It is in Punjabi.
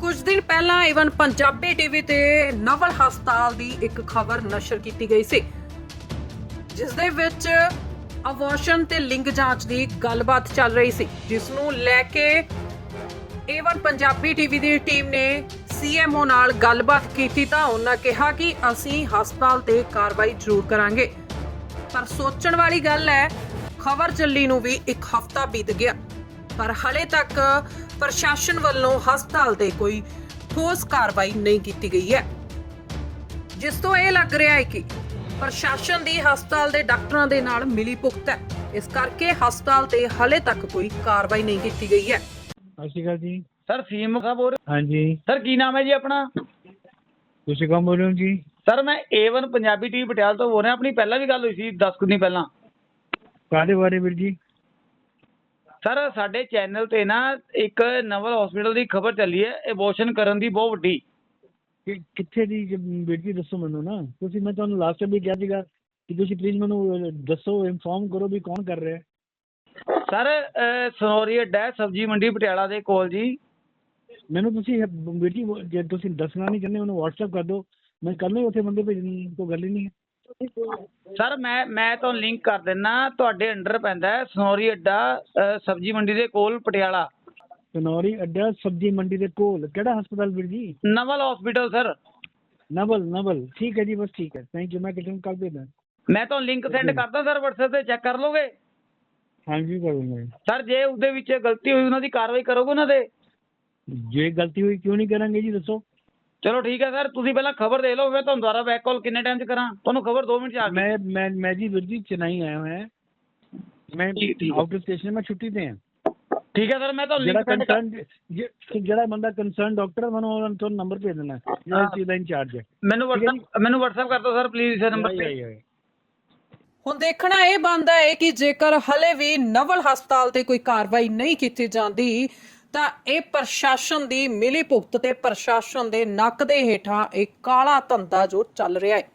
ਕੁਝ ਦਿਨ ਪਹਿਲਾਂ ਇਵਨ ਪੰਜਾਬੀ ਟੀਵੀ ਤੇ ਨਵਲ ਹਸਪਤਾਲ ਦੀ ਇੱਕ ਖਬਰ ਨਸ਼ਰ ਕੀਤੀ ਗਈ ਸੀ। ਜਿਸ ਦੇ ਵਿੱਚ ਅਬੋਰਸ਼ਨ ਤੇ ਲਿੰਗ ਜਾਂਚ ਦੀ ਗੱਲਬਾਤ ਚੱਲ ਰਹੀ ਸੀ। ਜਿਸ ਨੂੰ ਲੈ ਕੇ ਏਵਨ ਪੰਜਾਬੀ ਟੀਵੀ ਦੀ ਟੀਮ ਨੇ ਸੀਐਮਓ ਨਾਲ ਗੱਲਬਾਤ ਕੀਤੀ ਤਾਂ ਉਹਨਾਂ ਕਿਹਾ ਕਿ ਅਸੀਂ ਹਸਪਤਾਲ ਤੇ ਕਾਰਵਾਈ ਜ਼ਰੂਰ ਕਰਾਂਗੇ। ਪਰ ਸੋਚਣ ਵਾਲੀ ਗੱਲ ਹੈ, ਖਬਰ ਚੱਲੀ ਨੂੰ ਵੀ ਇੱਕ ਹਫ਼ਤਾ ਬੀਤ ਗਿਆ। ਪਰ ਹਲੇ ਤੱਕ ਪ੍ਰਸ਼ਾਸਨ ਵੱਲੋਂ ਹਸਪਤਾਲ ਤੇ ਕੋਈ ਠੋਸ ਕਾਰਵਾਈ ਨਹੀਂ ਕੀਤੀ ਗਈ ਹੈ। ਜਿਸ ਤੋਂ ਇਹ ਲੱਗ ਰਿਹਾ ਹੈ ਕਿ ਪ੍ਰਸ਼ਾਸਨ ਦੀ ਹਸਪਤਾਲ ਦੇ ਡਾਕਟਰਾਂ ਦੇ ਨਾਲ ਮਿਲੀ ਭੁਗਤ ਹੈ। ਇਸ ਕਰਕੇ ਹਸਪਤਾਲ ਤੇ ਹਲੇ ਤੱਕ ਕੋਈ ਕਾਰਵਾਈ ਨਹੀਂ ਕੀਤੀ ਗਈ ਹੈ। ਸਤਿ ਸ਼੍ਰੀ ਅਕਾਲ ਜੀ। ਸਰ ਸੀਐਮ ਸਾਹਿਬ ਹੋ ਰਹੇ ਹਾਂਜੀ। ਸਰ ਕੀ ਨਾਮ ਹੈ ਜੀ ਆਪਣਾ? ਤੁਸੀਂ ਕੌਣ ਬੋਲ ਰਹੇ ਹੋ ਜੀ? ਸਰ ਮੈਂ A1 ਪੰਜਾਬੀ ਟੀਵੀ ਪਟਿਆਲਾ ਤੋਂ ਬੋਲ ਰਿਹਾ। ਆਪਣੀ ਪਹਿਲਾਂ ਵੀ ਗੱਲ ਹੋਈ ਸੀ 10 ਕੁ ਦਿਨ ਪਹਿਲਾਂ। ਕਾਹਦੇ ਬਾਰੇ ਵੀਰ ਜੀ? ਸਰ ਸਾਡੇ ਚੈਨਲ ਤੇ ਨਾ ਇੱਕ ਨਵਲ ਹਸਪੀਟਲ ਦੀ ਖਬਰ ਚੱਲੀ ਹੈ ਐਬੋਰਸ਼ਨ ਕਰਨ ਦੀ ਬਹੁਤ ਵੱਡੀ। ਕਿ ਕਿੱਥੇ ਦੀ ਜੀ ਵੀਰ ਜੀ ਦੱਸੋ ਮੈਨੂੰ ਨਾ। ਤੁਸੀਂ ਮੈਂ ਤੁਹਾਨੂੰ ਲਾਸਟ ਟਾਈਮ ਵੀ ਕਿਹਾ ਸੀਗਾ ਕਿ ਤੁਸੀਂ ਪਲੀਜ਼ ਮੈਨੂੰ ਅਹ, ਦੱਸੋ ਇਨਫੋਰਮ ਕਰੋ ਵੀ ਕੌਣ ਕਰ ਰਿਹਾ ਹੈ। ਸਰ ਅਹ, ਸਨੋਰੀ ਅੱਡਾ ਹੈ, ਸਬਜ਼ੀ ਮੰਡੀ ਪਟਿਆਲਾ ਦੇ ਕੋਲ ਜੀ। ਮੈਨੂੰ ਤੁਸੀਂ ਇਹ ਵੀਰ ਜੀ ਉਹ ਜੇ ਤੁਸੀਂ ਦੱਸਣਾ ਨਹੀਂ ਚਾਹੁੰਦੇ ਮੈਨੂੰ WhatsApp ਕਰ ਦਿਓ। ਮੈਂ ਕੱਲ ਨੂੰ ਹੀ ਉੱਥੇ ਬੰਦੇ ਭੇਜਣ ਦੀ ਕੋਈ ਗੱਲ ਹੀ ਨਹੀਂ ਹੈ। ਸਰ ਮੈਂ ਮੈਂ ਤੁਹਾਨੂੰ ਲਿੰਕ ਕਰ ਦਿੰਨਾ ਤੁਹਾਡੇ ਅੰਡਰ ਪੈਂਦਾ ਹੈ ਸਨੋਰੀ ਅੱਡਾ ਸਬਜ਼ੀ ਮੰਡੀ ਦੇ ਕੋਲ ਪਟਿਆਲਾ। ਕਨੌਰੀ ਅੱਡਾ ਸਬਜ਼ੀ ਮੰਡੀ ਦੇ ਕੋਲ। ਕਿਹੜਾ ਹਸਪਤਾਲ ਵੀਰ ਜੀ? Naval hospital sir Naval Naval. ਠੀਕ ਹੈ ਜੀ ਬਸ ਠੀਕ ਹੈ। ਥੈਂਕ ਯੂ ਮੈਂ ਕਿਤੇ ਨੂੰ ਕੱਲ ਭੇਜਦਾ ਮੈਂ ਤੁਹਾਨੂੰ ਲਿੰਕ ਸੈਂਡ ਕਰਦਾ ਸਰ WhatsApp ਤੇ ਚੈੱਕ ਕਰ ਲੋਗੇ ਹਾਂਜੀ ਕਰ ਦੂੰਗਾ ਜੀ। ਸਰ ਜੇ ਉਹਦੇ ਵਿੱਚ ਗਲਤੀ ਹੋਈ ਉਹਨਾਂ ਦੀ ਕਾਰਵਾਈ ਕਰੋਗੇ ਉਹਨਾਂ ਦੇ? ਜੇ ਗਲਤੀ ਹੋਈ ਕਿਉਂ ਨਹੀਂ ਕਰਾਂਗੇ ਜੀ ਦੱਸੋ? ਚਲੋ ਠੀਕ ਹੈ ਸਰ ਤੁਸੀਂ ਪਹਿਲਾਂ ਖਬਰ ਦੇ ਲਓ ਫਿਰ ਤੁਹਾਨੂੰ ਦੁਬਾਰਾ ਬੈਕ ਕਾਲ ਕਿੰਨੇ ਟਾਈਮ 'ਚ ਕਰਾਂ? ਤੁਹਾਨੂੰ ਖਬਰ 2 ਮਿੰਟ 'ਚ ਆ ਗਈ। ਮੈਂ ਮੈਂ ਮੈਂ ਜੀ ਵੀਰ ਜੀ ਚੇਨਈ ਆਇਆ ਹੋਇਆ। ਹਾਂ ਮੈਂ ਠੀਕ- ਠੀਕ ਹੈ। ਆਊਟ ਸਟੇਸ਼ਨ ਮੈਂ ਛੁੱਟੀ ਤੇ ਹਾਂ। ਠੀਕ ਹੈ ਸਰ ਮੈਂ ਤੁਹਾਨੂੰ ਜਿਹੜਾ ਲਿੰਕ ਸੈਂਡ ਕਰ ਕੰਸਰਨ ਜਿਹੜਾ ਬੰਦਾ ਕੰਸਰਨ ਡਾਕਟਰ ਮੈਨੂੰ ਉਹਨਾਂ ਤੁਹਾਨੂੰ ਨੰਬਰ ਭੇਜ ਦੇਣਾ। ਜਿਹੜਾ ਇਸ ਚੀਜ਼ ਦਾ ਇੰਚਾਰਜ ਹੈ। ਮੈਨੂੰ ਠੀਕ ਹੈ WhatsApp ਮੈਨੂੰ WhatsApp ਕਰ ਦਿਓ ਸਰ ਪਲੀਜ਼ ਇਸ ਨੰਬਰ ਤੇ। ਆਈ। ਹੁਣ ਦੇਖਣਾ ਇਹ ਬਣਦਾ ਹੈ ਕਿ ਜੇਕਰ ਹਲੇ ਵੀ ਨਵਲ ਹਸਪਤਾਲ ਤੇ ਕੋਈ ਕਾਰਵਾਈ ਨਹੀਂ ਕੀਤੀ ਜਾਂਦੀ ਤਾਂ ਇਹ ਪ੍ਰਸ਼ਾਸਨ ਦੀ ਮਿਲੀ ਭੁਗਤ ਤੇ ਪ੍ਰਸ਼ਾਸਨ ਦੇ ਨੱਕ ਦੇ ਹੇਠਾਂ ਇਹ ਕਾਲਾ ਧੰਦਾ ਜੋ ਚੱਲ ਰਿਹਾ ਹੈ।